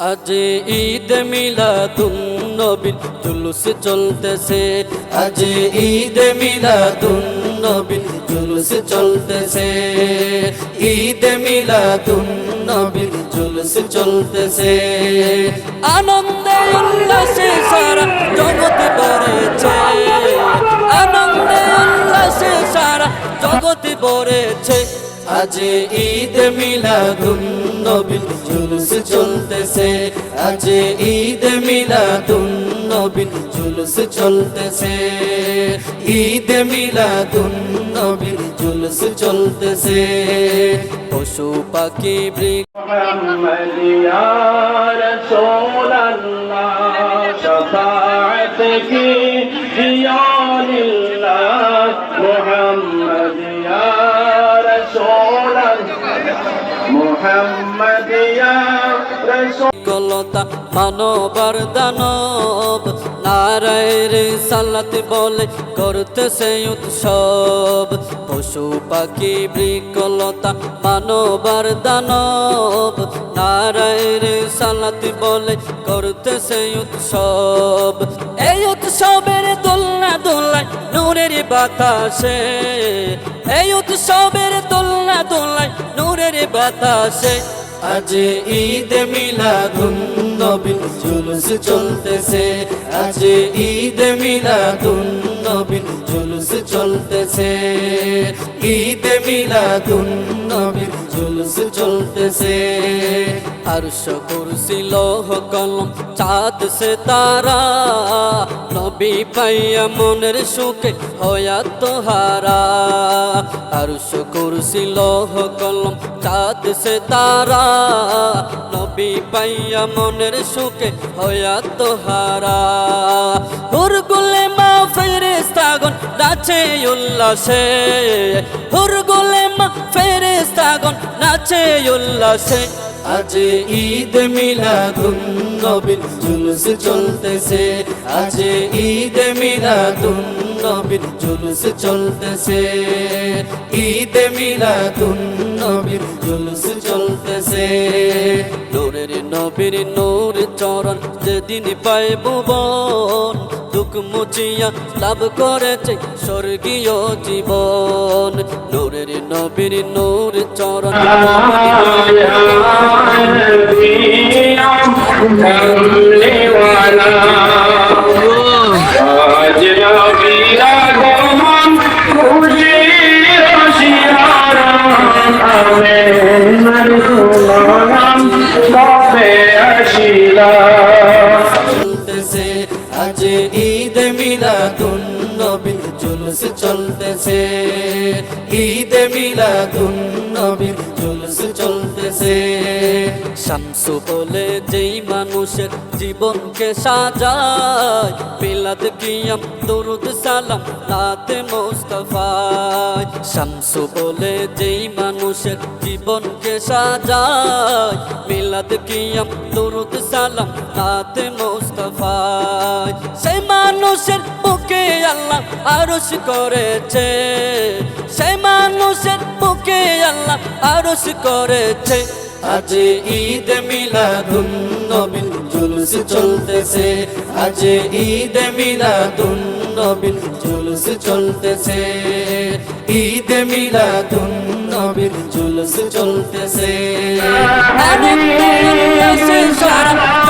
আজ ঈদ মিলাদুন নবীর জুলুস চলতেছে। আজ ঈদ মিলাদুন নবীর জুলুস চলতেছে। ঈদ মিলাদুন নবীর জুলুস চলতেছে। আনন্দে উল্লাসে সারা জগৎ ভরেছে। আনন্দে উল্লাসে সারা জগৎ ভরেছে। আজ ঈদ মিলাদুন নবীর জুলুস চলতেছে আজ ঈদ মিলাদুন নবীর জুলুস চলতেছে ঈদ মিলাদুন নবীর জুলুস চলতেছে পশু পাখি বৃক্ষ محمد يا رسول الله شفاعت کی কলতা মানবার দানব, নারায়ের সালাত বলে করতেছে উৎসব। পশু পাখি বৃকলতা মানবার দানব, নারায়ের সালাত বলে করতেছে উৎসব। এই উৎসবের দোলনা দোলায় নূরের বাতাসে, এই উৎসবের দোলনা দোলায় নূরের বাতাসে আজ ঈদ মিলাদুন নবীন জুলুস চলতেছে। আজ ঈদ মিলাদুন নবীন জুলুস চলতেছে। ঈদ মিলাদুন নবীন জুলুস চলতেছে। আরশ কুরসি, লৌহ কলম, চাঁদ সে তারা নবী পাইয়া মনের সুখে হয়া তোহারা। আরশ কুরসি, লৌহ কলম, চাঁদ সে তারা নবী পাইয়া মনের সুখে হয়া তোহারা। হুরগুলে মা ফেরেস্তাগন নাচে উল্লাসে। হুরগুলে মা ফেরেস্তাগন নাচে উল্লাসে। আজ ঈদ মিলাদুন নবীর জুলুস চলতেছে। আজ ঈদ মিলাদুন নবীর জুলুস চলতেছে। ঈদ মিলাদুন নবীর জুলুস চলতেছে। নূরের নবীর নূর চরণ যেদিন পায় ভুবন দুঃখ মুচিয়া লাভ করেছে স্বর্গীয় জীবন। নূরের নবীর নূর চরণ আজ আজ ঈদ মিলাদুন নবীর জুলুস চলতেছে। ঈদ মিলাদুন নবীর জুলুস চলতেছে শামসু বলে যেই মানুষের জীবনকে সাজায়, মিলাদ কিয়াম, দরুদ সালাম, রাতে মোস্তফায়। শামসু বলে যেই মানুষের জীবনকে সাজায়, মিলাদ কিয়াম, দরুদ সালাম, রাতে মোস্তফায়। সেই মানুষের বুকে আল্লাহ আরশ করেছে, সেই মানুষের বুকে আল্লাহ আরশ করেছে। আজ ঈদ মিলাদুন নবীন জুলুস চলতেছে। আজ ঈদ মিলাদুন নবীন জুলুস চলতেছে। ঈদ মিলাদুন নবীন জুলুস চলতেছে। সারা